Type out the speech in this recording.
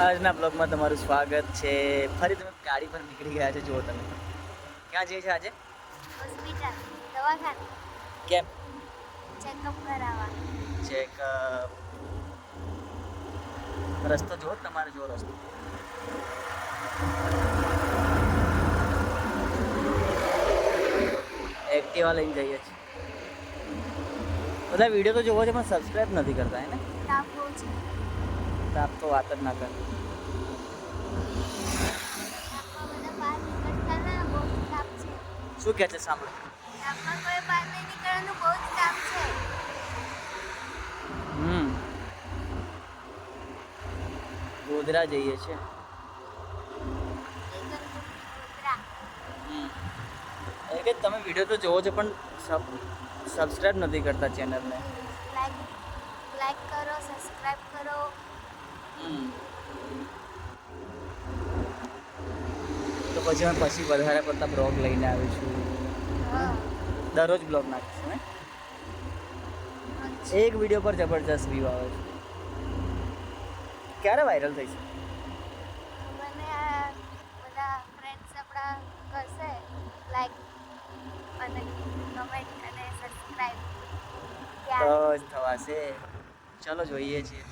આજના બ્લોગમાં તમારું સ્વાગત છે. ફરી તમે ગાડી પર નીકળી ગયા છે જુઓ તમે. ક્યાં જઈએ છે આજે? હોસ્પિટલ દવાખાને. કેમ? ચેકઅપ કરાવવા ચેક રસ્તો જુઓ તમારે જુઓ રસ્તો. એક્ટિવા લઈને જઈએ છીએ. બધા વીડિયો તો જોવો છે પણ સબસ્ક્રાઇબ નથી કરતા હે ને? તાપ તો વાત જ ના કરે. શું કહે છે સાંભળો. હમ. ગોધરા જઈએ છે. કે તમે વીડિયો તો જોવો છો, પણ સબસ્ક્રાઇબ નથી કરતા ચેનલને લાઈક લાઈક કરો સબસ્ક્રાઇબ કરો. તો પછી અમે પછી વધારે પડતા બ્લોગ લઈને આવીશું હા. દરરોજ બ્લોગ નાખીશું ને એક વીડિયો પર જબરજસ્ત વ્યૂ આવે છે. ક્યારે વાયરલ થઈ છે? થવાશે. ચલો જોઈએ છીએ.